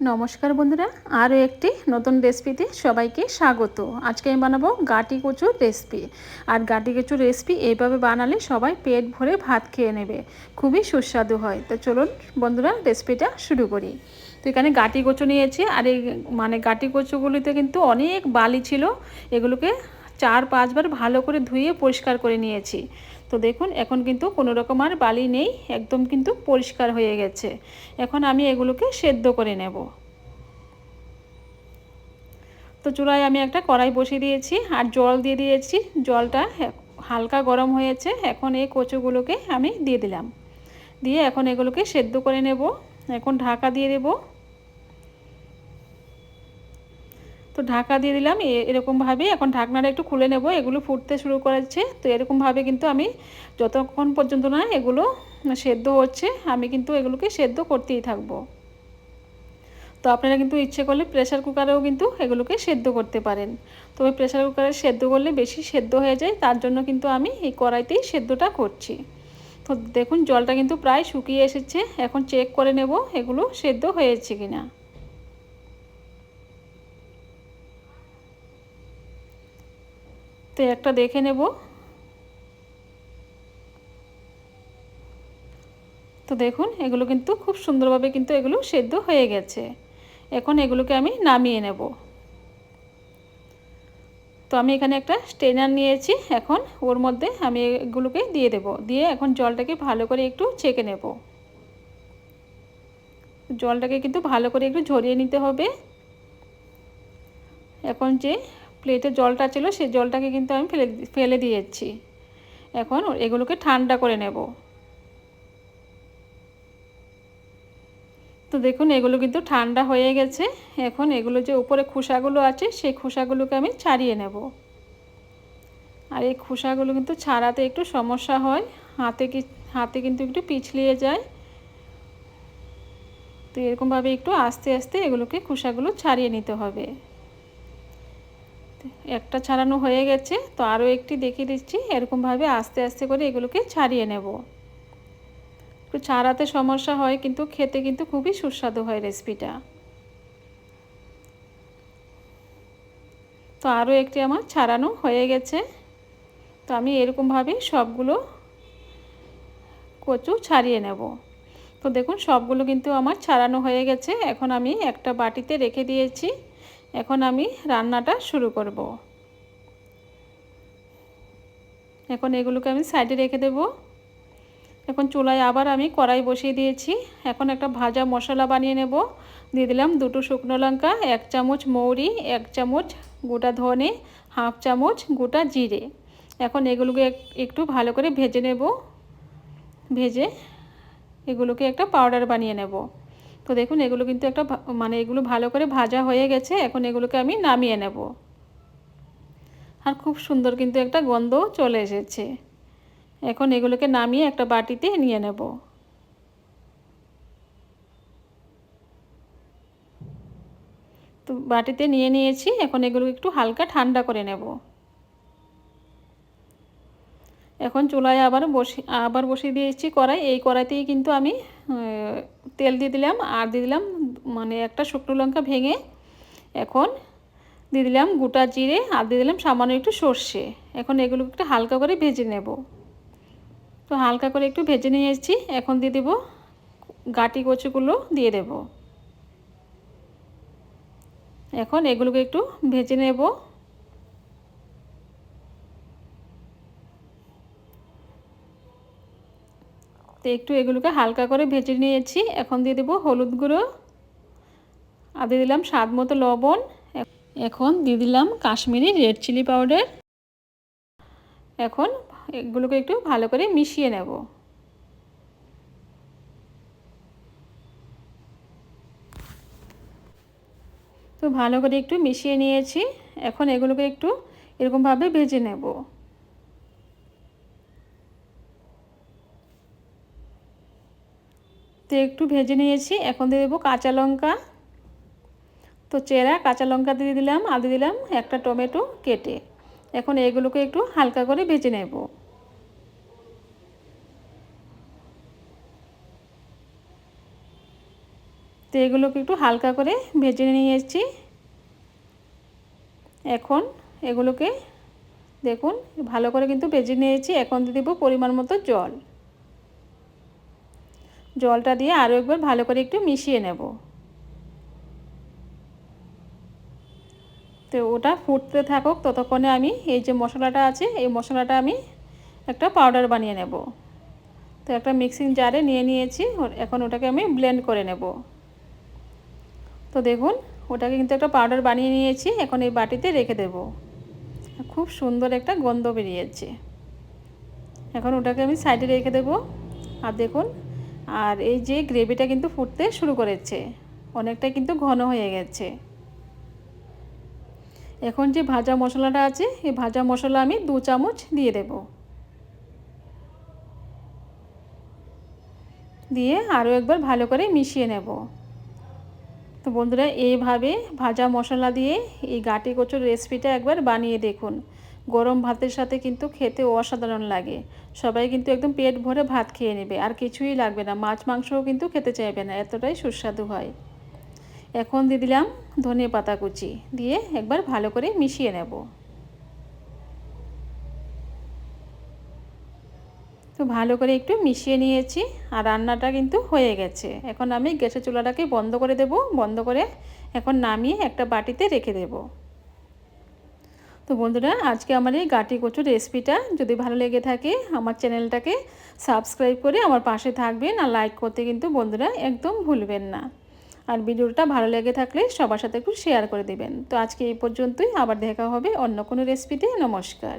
নমস্কার বন্ধুরা, আরও একটি নতুন রেসিপিতে সবাইকে স্বাগত। আজকে আমি বানাবো গাটি কচুর রেসিপি আর গাটি কচুর রেসিপি এইভাবে বানালে সবাই পেট ভরে ভাত খেয়ে নেবে। খুবই সুস্বাদু হয়। তো চলুন বন্ধুরা রেসিপিটা শুরু করি। তো এখানে গাটি কচু নিয়েছি। আর এই মানে গাটি কচুগুলিতে কিন্তু অনেক বালি ছিল। এগুলোকে চার পাঁচবার ভালো করে ধুয়ে পরিষ্কার করে নিয়েছি। তো দেখুন, এখন কিন্তু কোনো রকম আর বালি নেই, একদম কিন্তু পরিষ্কার হয়ে গেছে। এখন আমি এগুলোকে সেদ্ধ করে নেব। তো চুলায় আমি একটা কড়াই বসিয়ে দিয়েছি আর জল দিয়ে দিয়েছি। জলটা হালকা গরম হয়েছে, এখন এই কচুগুলোকে আমি দিয়ে দিলাম। দিয়ে এখন এগুলোকে সেদ্ধ করে নেব। এখন ঢাকা দিয়ে দেবো। তো ঢাকা দিয়ে দিলাম। এরকমভাবে এখন ঢাকনাটা একটু খুলে নেব। এগুলো ফুটতে শুরু করেছে। তো এরকমভাবে কিন্তু আমি যতক্ষণ পর্যন্ত না এগুলো সেদ্ধ হচ্ছে, আমি কিন্তু এগুলোকে সেদ্ধ করতেই থাকব। তো আপনারা কিন্তু ইচ্ছে করলে প্রেশার কুকারেও কিন্তু এগুলোকে সেদ্ধ করতে পারেন। তবে প্রেশার কুকারে সেদ্ধ করলে বেশি সেদ্ধ হয়ে যায়, তার জন্য কিন্তু আমি এই কড়াইতেই সেদ্ধটা করছি। তো দেখুন, জলটা কিন্তু প্রায় শুকিয়ে এসেছে। এখন চেক করে নেব এগুলো সেদ্ধ হয়েছে কিনা। তো একটা দেখে নেব। তো দেখুন, এগুলো কিন্তু খুব সুন্দরভাবে কিন্তু এগুলো সেদ্ধ হয়ে গেছে। এখন এগুলোকে আমি নামিয়ে নেব। তো আমি এখানে একটা স্টেনার নিয়েছি। এখন ওর মধ্যে আমি এগুলোকে দিয়ে দেব। দিয়ে এখন জলটাকে ভালো করে একটু ছেঁকে নেব। জলটাকে কিন্তু ভালো করে একটু ঝরিয়ে নিতে হবে। এখন যে প্লেটে জলটা ছিল, সেই জলটাকে কিন্তু আমি ফেলে ফেলে দিয়েছি। এখন এগুলোকে ঠান্ডা করে নেব। তো দেখুন, এগুলো কিন্তু ঠান্ডা হয়ে গেছে। এখন এগুলো যে উপরে খোসাগুলো আছে, সেই খোসাগুলোকে আমি ছাড়িয়ে নেব। আর এই খোসাগুলো কিন্তু ছাড়াতে একটু সমস্যা হয়। হাতে কি, হাতে কিন্তু একটু পিছলিয়ে যায়। তো এরকমভাবে একটু আস্তে আস্তে এগুলোকে খোসাগুলো ছাড়িয়ে নিতে হবে। একটা ছাড়ানো হয়ে গেছে, তো আরও একটি দেখিয়ে দিচ্ছি। এরকমভাবে আস্তে আস্তে করে এগুলোকে ছাড়িয়ে নেব। একটু ছাড়াতে সমস্যা হয়, কিন্তু খেতে কিন্তু খুবই সুস্বাদু হয় রেসিপিটা। তো আরও একটি আমার ছাড়ানো হয়ে গেছে। তো আমি এরকমভাবে সবগুলো কচু ছাড়িয়ে নেব। তো দেখুন, সবগুলো কিন্তু আমার ছাড়ানো হয়ে গেছে। এখন আমি একটা বাটিতে রেখে দিয়েছি। এখন আমি রান্নাটা শুরু করব। এখন এগুলোকে আমি সাইডে রেখে দেব। এখন চুলায় আবার আমি কড়াই বসিয়ে দিয়েছি। এখন একটা ভাজা মশলা বানিয়ে নেব। দিয়ে দিলাম দুটো শুকনো লঙ্কা, এক চামচ মৌরি, এক চামচ গোটা ধনে, হাফ চামচ গোটা জিরে। এখন এগুলোকে একটু ভালো করে ভেজে নেব। ভেজে এগুলোকে একটা পাউডার বানিয়ে নেব। তো দেখুন, এগুলো কিন্তু একটা মানে এগুলো ভালো করে ভাজা হয়ে গেছে, এখন এগুলোকে আমি নামিয়ে নেব। আর খুব সুন্দর কিন্তু একটা গন্ধ চলে এসেছে। এখন এগুলোকে নামিয়ে একটা বাটিতে নিয়ে নেব। তো বাটিতে নিয়ে নিয়েছি, এখন এগুলো একটু হালকা ঠান্ডা করে নেব। এখন চুলায় আবার বসি, আবার বসিয়ে দিয়েছি কড়াই। এই কড়াইতেই কিন্তু আমি তেল দিয়ে দিলাম, আর দিয়ে দিলাম মানে একটা শুকনো লঙ্কা ভেঙে এখন দিয়ে দিলাম গোটা জিরে, আর দিয়ে দিলাম সামান্য একটু সর্ষে। এখন এগুলো একটু হালকা করে ভেজে নেব। তো হালকা করে একটু ভেজে নিয়ে এসেছি, এখন দিয়ে দেবো গাটি কচুগুলো দিয়ে দেব। এখন এগুলোকে একটু ভেজে নেব। তো একটু এগুলোকে হালকা করে ভেজে নিয়েছি। এখন দিয়ে দেবো হলুদ গুঁড়ো। আর দিয়ে দিলাম স্বাদ মতো লবণ। এখন দিয়ে দিলাম কাশ্মীরি রেড চিলি পাউডার। এখন এগুলোকে একটু ভালো করে মিশিয়ে নেব। তো ভালো করে একটু মিশিয়ে নিয়েছি। এখন এগুলোকে একটু এরকমভাবে ভেজে নেব। তো একটু ভেজে নিয়েছি। এখন দিয়ে দেবো কাঁচা লঙ্কা। তো চেরা, কাঁচা লঙ্কা দিয়ে দিলাম, আর দিয়ে দিলাম একটা টমেটো কেটে। এখন এগুলোকে একটু হালকা করে ভেজে নেব। তো এগুলোকে একটু হালকা করে ভেজে নিয়ে এসেছি এখন এগুলোকে দেখুন, ভালো করে কিন্তু ভেজে নিয়েছি। এখন দিয়ে দেবো পরিমাণ মতো জল। জলটা দিয়ে আরও একবার ভালো করে একটু মিশিয়ে নেব। তো ওটা ফুটতে থাকুক, ততক্ষণে আমি এই যে মশলাটা আছে, এই মশলাটা আমি একটা পাউডার বানিয়ে নেব। তো একটা মিক্সিং জারে নিয়ে নিয়েছি এখন ওটাকে আমি ব্লেন্ড করে নেব। তো দেখুন, ওটাকে কিন্তু একটা পাউডার বানিয়ে নিয়েছি, এখন এই বাটিতে রেখে দেব। খুব সুন্দর একটা গন্ধ বেরিয়েছে। এখন ওটাকে আমি সাইডে রেখে দেব। আর দেখুন আর এই যে গ্রেভিটা কিন্তু ফুটতে শুরু করেছে অনেকটা কিন্তু ঘন হয়ে গেছে। এখন যে ভাজা মশলাটা আছে, এই ভাজা মশলা আমি দু চামচ দিয়ে দেব। দিয়ে আরও একবার ভালো করে মিশিয়ে নেব। তো বন্ধুরা, এইভাবে ভাজা মশলা দিয়ে এই গাটি কচুর রেসিপিটা একবার বানিয়ে দেখুন। গরম ভাতের সাথে কিন্তু খেতে অসাধারণ লাগে। সবাই কিন্তু একদম পেট ভরে ভাত খেয়ে নেবে, আর কিছুই লাগবে না। মাছ, মাংসও কিন্তু খেতে চাইবে না, এতটাই সুস্বাদু হয়। এখন দিয়ে দিলাম ধনে পাতা কুচি, দিয়ে একবার ভালো করে মিশিয়ে নেব। তো ভালো করে একটু মিশিয়ে নিয়েছি, আর রান্নাটা কিন্তু হয়ে গেছে। এখন আমি গ্যাসের চুলাটাকে বন্ধ করে দেব, বন্ধ করে এখন নামিয়ে একটা বাটিতে রেখে দেব। তো বন্ধুরা, আজকে আমার এই গাটি কচুর রেসিপিটা যদি ভালো লেগে থাকে, আমার চ্যানেলটাকে সাবস্ক্রাইব করে আমার পাশে থাকবেন আর লাইক করতে কিন্তু বন্ধুরা একদম ভুলবেন না। আর ভিডিওটা ভালো লেগে থাকলে সবার সাথে একটু শেয়ার করে দেবেন। তো আজকে এই পর্যন্তই, আবার দেখা হবে অন্য কোনো রেসিপিতে। নমস্কার।